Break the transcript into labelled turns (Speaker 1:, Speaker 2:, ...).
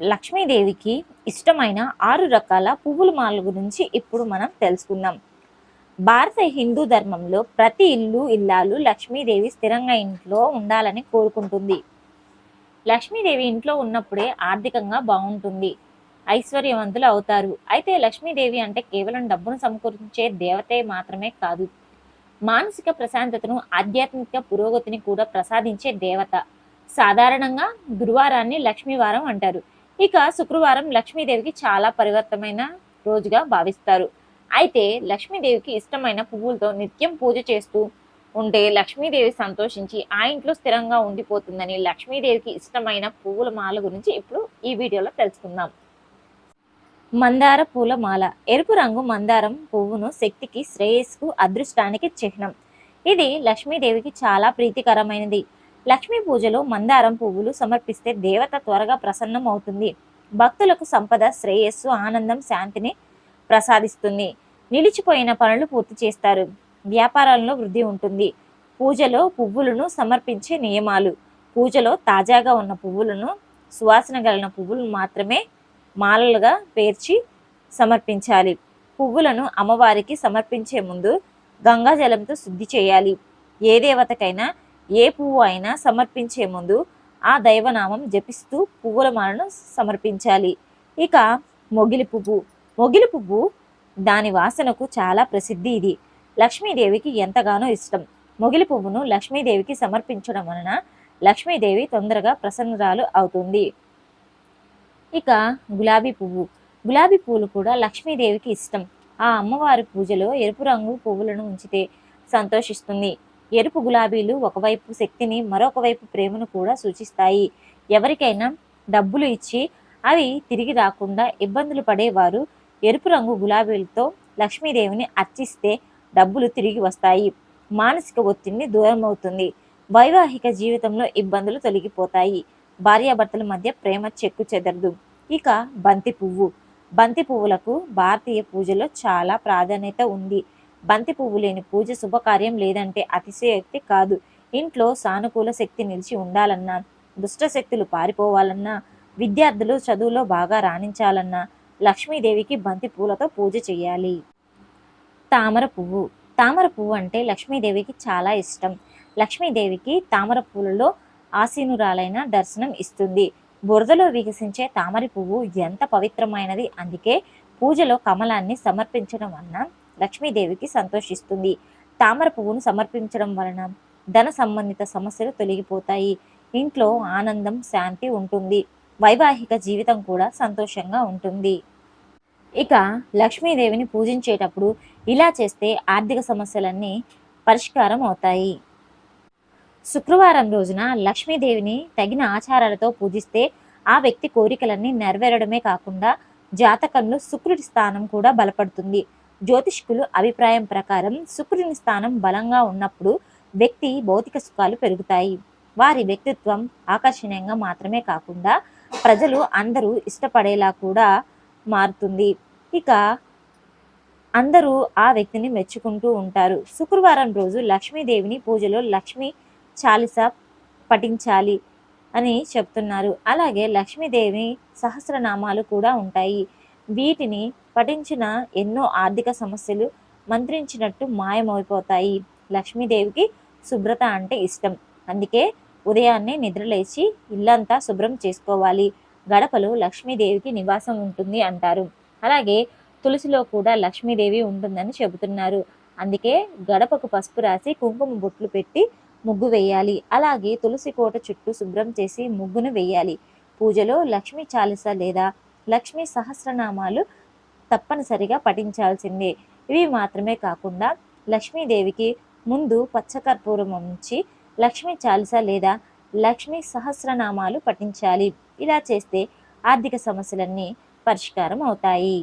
Speaker 1: లక్ష్మీదేవికి ఇష్టమైన ఆరు రకాల పువ్వుల మాల గురించి ఇప్పుడు మనం తెలుసుకుందాం. భారత హిందూ ధర్మంలో ప్రతి ఇల్లు ఇల్లాలు లక్ష్మీదేవి స్థిరంగా ఇంట్లో ఉండాలని కోరుకుంటుంది. లక్ష్మీదేవి ఇంట్లో ఉన్నప్పుడే ఆర్థికంగా బాగుంటుంది. ఐశ్వర్యవంతులు అవుతారు. అయితే లక్ష్మీదేవి అంటే కేవలం డబ్బును సమకూర్చే దేవతే మాత్రమే కాదు. మానసిక ప్రశాంతతను ఆధ్యాత్మిక పురోగతిని కూడా ప్రసాదించే దేవత. సాధారణంగా గురువారాన్ని లక్ష్మీవారం అంటారు. ఇక శుక్రవారం లక్ష్మీదేవికి చాలా పరివర్తమైన రోజుగా భావిస్తారు. అయితే లక్ష్మీదేవికి ఇష్టమైన పువ్వులతో నిత్యం పూజ చేస్తూ ఉంటే లక్ష్మీదేవి సంతోషించి ఆ ఇంట్లో స్థిరంగా ఉండిపోతుందని లక్ష్మీదేవికి ఇష్టమైన పువ్వుల మాల గురించి ఇప్పుడు ఈ వీడియోలో తెలుసుకుందాం. మందార పూల మాల. ఎరుపు రంగు మందారం పువ్వును శక్తికి శ్రేయస్కు అదృష్టానికి చిహ్నం. ఇది లక్ష్మీదేవికి చాలా ప్రీతికరమైనది. లక్ష్మీ పూజలో మందారం పువ్వులు సమర్పిస్తే దేవత త్వరగా ప్రసన్నం అవుతుంది భక్తులకు సంపద శ్రేయస్సు ఆనందం శాంతిని ప్రసాదిస్తుంది. నిలిచిపోయిన పనులు పూర్తి చేస్తారు. వ్యాపారాల్లో వృద్ధి ఉంటుంది. పూజలో పువ్వులను సమర్పించే నియమాలు. పూజలో తాజాగా ఉన్న పువ్వులను సువాసన కలిగిన పువ్వులను మాత్రమే మాలలుగా పేర్చి సమర్పించాలి. పువ్వులను అమ్మవారికి సమర్పించే ముందు గంగాజలంతో శుద్ధి చేయాలి. ఏ దేవతకైనా ఏ పువ్వు అయినా సమర్పించే ముందు ఆ దైవనామం జపిస్తూ పువ్వుల మాలను సమర్పించాలి. ఇక మొగిలి పువ్వు. మొగిలి పువ్వు దాని వాసనకు చాలా ప్రసిద్ధి ఇది. లక్ష్మీదేవికి ఎంతగానో ఇష్టం. మొగిలి పువ్వును లక్ష్మీదేవికి సమర్పించడం వలన లక్ష్మీదేవి తొందరగా ప్రసన్నరాలు అవుతుంది. ఇక గులాబీ పువ్వు. గులాబీ పువ్వులు కూడా లక్ష్మీదేవికి ఇష్టం. ఆ అమ్మవారి పూజలో ఎరుపు రంగు పువ్వులను ఉంచితే సంతోషిస్తుంది. ఎరుపు గులాబీలు ఒకవైపు శక్తిని మరొక వైపు ప్రేమను కూడా సూచిస్తాయి. ఎవరికైనా డబ్బులు ఇచ్చి అవి తిరిగి రాకుండా ఇబ్బందులు పడేవారు ఎరుపు రంగు గులాబీలతో లక్ష్మీదేవిని అర్చిస్తే డబ్బులు తిరిగి వస్తాయి. మానసిక ఒత్తిడిని దూరం అవుతుంది. వైవాహిక జీవితంలో ఇబ్బందులు తొలగిపోతాయి. భార్యాభర్తల మధ్య ప్రేమ చెక్కు చెదరదు. ఇక బంతి పువ్వు. బంతి పువ్వులకు భారతీయ పూజలో చాలా ప్రాధాన్యత ఉంది. బంతి పువ్వు లేని పూజ శుభకార్యం లేదంటే అతిశయోక్తి కాదు. ఇంట్లో సానుకూల శక్తి నిలిచి ఉండాలన్నా దుష్టశక్తులు పారిపోవాలన్నా విద్యార్థులు చదువులో బాగా రాణించాలన్నా లక్ష్మీదేవికి బంతి పూలతో పూజ చేయాలి. తామర పువ్వు. తామర పువ్వు అంటే లక్ష్మీదేవికి చాలా ఇష్టం. లక్ష్మీదేవికి తామర పూలలో ఆసీనురాలైన దర్శనం ఇస్తుంది. బురదలో వికసించే తామర పువ్వు ఎంత పవిత్రమైనది అందుకే పూజలో కమలాన్ని సమర్పించడం వలన లక్ష్మీదేవికి సంతోషిస్తుంది. తామర పువ్వును సమర్పించడం వలన ధన సంబంధిత సమస్యలు తొలగిపోతాయి. ఇంట్లో ఆనందం శాంతి ఉంటుంది. వైవాహిక జీవితం కూడా సంతోషంగా ఉంటుంది. ఇక లక్ష్మీదేవిని పూజించేటప్పుడు ఇలా చేస్తే ఆర్థిక సమస్యలన్నీ పరిష్కారం అవుతాయి. శుక్రవారం రోజున లక్ష్మీదేవిని తగిన ఆచారాలతో పూజిస్తే ఆ వ్యక్తి కోరికలన్నీ నెరవేరడమే కాకుండా జాతకంలో శుక్రుడి స్థానం కూడా బలపడుతుంది. జ్యోతిష్కులు అభిప్రాయం ప్రకారం శుక్రుని స్థానం బలంగా ఉన్నప్పుడు వ్యక్తి భౌతిక సుఖాలు పెరుగుతాయి. వారి వ్యక్తిత్వం ఆకర్షణీయంగా మాత్రమే కాకుండా ప్రజలు అందరూ ఇష్టపడేలా కూడా మారుతుంది. ఇక అందరూ ఆ వ్యక్తిని మెచ్చుకుంటూ ఉంటారు. శుక్రవారం రోజు లక్ష్మీదేవిని పూజలో లక్ష్మీ చాలిస పఠించాలి అని చెప్తున్నారు. అలాగే లక్ష్మీదేవి సహస్రనామాలు కూడా ఉంటాయి. వీటిని పఠించిన ఎన్నో ఆర్థిక సమస్యలు మంత్రించినట్టు మాయమైపోతాయి. లక్ష్మీదేవికి శుభ్రత అంటే ఇష్టం. అందుకే ఉదయాన్నే నిద్రలేచి ఇల్లంతా శుభ్రం చేసుకోవాలి. గడపలో లక్ష్మీదేవికి నివాసం ఉంటుంది అంటారు. అలాగే తులసిలో కూడా లక్ష్మీదేవి ఉంటుందని చెబుతున్నారు. అందుకే గడపకు పసుపు రాసి కుంకుమ బొట్లు పెట్టి ముగ్గు వేయాలి. అలాగే తులసి కోట చుట్టూ శుభ్రం చేసి ముగ్గును వేయాలి. పూజలో లక్ష్మీ చాలిస లేదా లక్ష్మీ సహస్రనామాలు తప్పనిసరిగా పఠించాల్సిందే. ఇవి మాత్రమే కాకుండా లక్ష్మీదేవికి ముందు పచ్చకర్పూరం ఉంచి లక్ష్మీ చాలిస లేదా లక్ష్మీ సహస్రనామాలు పఠించాలి. ఇలా చేస్తే ఆర్థిక సమస్యలన్నీ పరిష్కారం అవుతాయి.